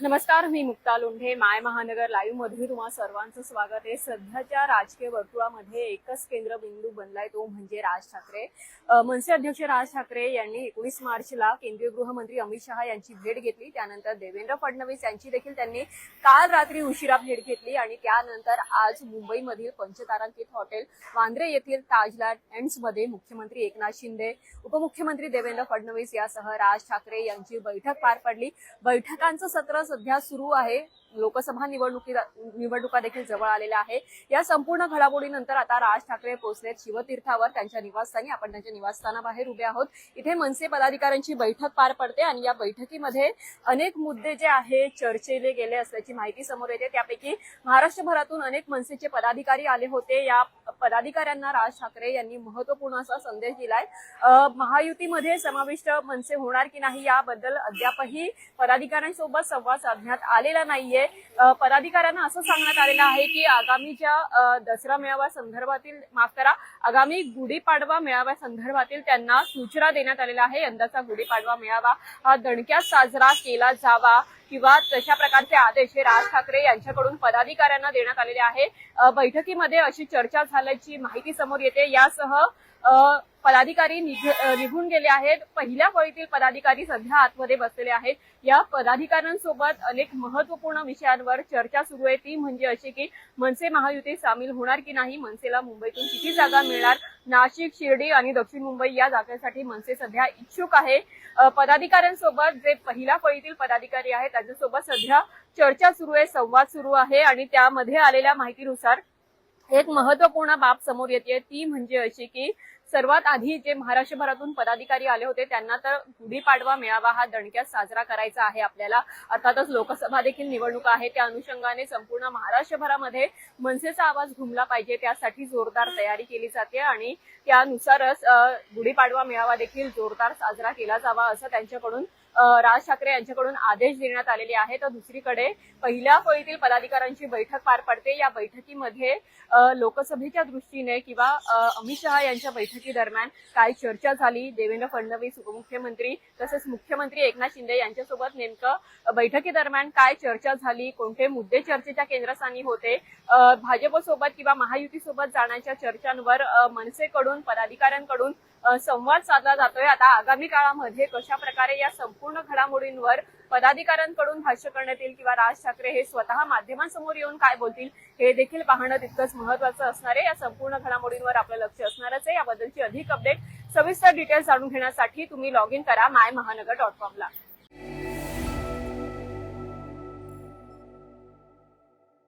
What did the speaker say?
नमस्कार मी मुक्ता लोंढे माय महानगर लाईव्हमध्ये तुम्हा सर्वांचं स्वागत आहे. सध्याच्या राजकीय वर्तुळामध्ये एकच केंद्रबिंदू बनलाय तो म्हणजे राज ठाकरे. मनसे अध्यक्ष राज ठाकरे यांनी एकोणीस मार्चला केंद्रीय गृहमंत्री अमित शहा यांची भेट घेतली. त्यानंतर देवेंद्र फडणवीस यांची देखील त्यांनी काल रात्री उशिरा भेट घेतली आणि त्यानंतर आज मुंबईमधील पंचतारांकित हॉटेल वांद्रे येथील ताजला एंड्समध्ये मुख्यमंत्री एकनाथ शिंदे उपमुख्यमंत्री देवेंद्र फडणवीस यासह राज ठाकरे यांची बैठक पार पडली. बैठकांचं सत्र सध्या सुरू आहे. लोकसभा निवडणुकी निवडणुका देखील जवळ आलेल्या आहे. या संपूर्ण घडामोडीनंतर आता राज ठाकरे पोहोचलेत शिवतीर्थावर त्यांच्या निवासस्थानी आपण त्यांच्या निवासस्थानाबाहेर उभे आहोत. इथे मनसे पदाधिकाऱ्यांची बैठक पार पडते आणि या बैठकीमध्ये अनेक मुद्दे जे आहे चर्चेले गेले असल्याची माहिती समोर येते. त्यापैकी महाराष्ट्रभरातून अनेक मनसेचे पदाधिकारी आले होते. या पदाधिकाऱ्यांना राज ठाकरे यांनी महत्त्वपूर्ण असा संदेश दिलाय. महायुतीमध्ये समाविष्ट मनसे होणार की नाही याबद्दल अद्यापही पदाधिकाऱ्यांसोबत संवाद साधण्यात आलेला नाहीये. पदाधिकाऱ्यांना असं सांगण्यात आलेलं आहे की आगामीच्या दसरा मेळाव्या संदर्भातील माफ करा आगामी गुढीपाडवा मेळाव्या संदर्भातील त्यांना सूचना देण्यात आलेल्या आहे. यंदाचा गुढीपाडवा मेळावा हा दणक्यात साजरा केला जावा. किंवा तशा प्रकारचे आदेश हे राज ठाकरे यांच्याकडून पदाधिकाऱ्यांना देण्यात आलेले आहे बैठकीमध्ये अशी चर्चा झाल्याची माहिती समोर येते. यासह पदाधिकारी निघून गेले आहेत. पहिल्या फळीतील पदाधिकारी सध्या आतमध्ये बसलेले आहेत. या पदाधिकाऱ्यांसोबत अनेक महत्त्वपूर्ण विषयांवर चर्चा सुरू आहे. ती म्हणजे अशी की मनसे महायुतीत सामील होणार की नाही? मनसेला मुंबईतून किती जागा मिळणार? नाशिक शिर्डी आणि दक्षिण मुंबई या जागांसाठी मनसे सध्या इच्छुक आहे. पदाधिकाऱ्यांसोबत जे पहिल्या फळीतील पदाधिकारी आहेत त्यांच्यासोबत सध्या चर्चा सुरू आहे संवाद सुरू आहे आणि त्यामध्ये आलेल्या माहितीनुसार एक महत्त्वपूर्ण बाब समोर येते. ती म्हणजे अशी की सर्वात आधी जे महाराष्ट्रभरातून पदाधिकारी आले होते त्यांना तर गुढीपाडवा मेळावा हा दणक्यात साजरा करायचा आहे आपल्याला. अर्थातच लोकसभा देखील निवडणुका आहे. त्या अनुषंगाने संपूर्ण महाराष्ट्रभरामध्ये मनसेचा आवाज घुमला पाहिजे. त्यासाठी जोरदार तयारी केली जाते आणि त्यानुसारच गुढीपाडवा मेळावा देखील जोरदार साजरा केला जावा असं त्यांच्याकडून राज ठाकरे यांच्याकडून आदेश देण्यात आलेले आहे तर दुसरीकडे पहिल्या फळीतील पदाधिकाऱ्यांची बैठक पार पडते. या बैठकीमध्ये लोकसभेच्या दृष्टीने किंवा अमित शहा यांच्या बैठकी दरम्यान काय चर्चा झाली. देवेंद्र फडणवीस उपमुख्यमंत्री तसेच मुख्यमंत्री एकनाथ शिंदे यांच्यासोबत नेमकं बैठकी दरम्यान काय चर्चा झाली कोणते मुद्दे चर्चेच्या केंद्रस्थानी होते भाजपसोबत किंवा महायुतीसोबत जाण्याच्या चर्चांवर मनसेकडून पदाधिकाऱ्यांकडून संवाद साधला जातोय. आता आगामी काळामध्ये कशा प्रकारे या संपूर्ण घडामोडींवर पदाधिकाऱ्यांकडून भाष्य करण्यात येईल किंवा राज ठाकरे हे स्वतः माध्यमांसमोर येऊन काय बोलतील हे देखील पाहणं तितकंच महत्वाचं असणार आहे. या संपूर्ण घडामोडींवर आपलं लक्ष असणारच आहे. याबद्दलची अधिक अपडेट सविस्तर डिटेल्स जाणून घेण्यासाठी तुम्ही लॉग इन करा माय महानगर डॉट कॉमला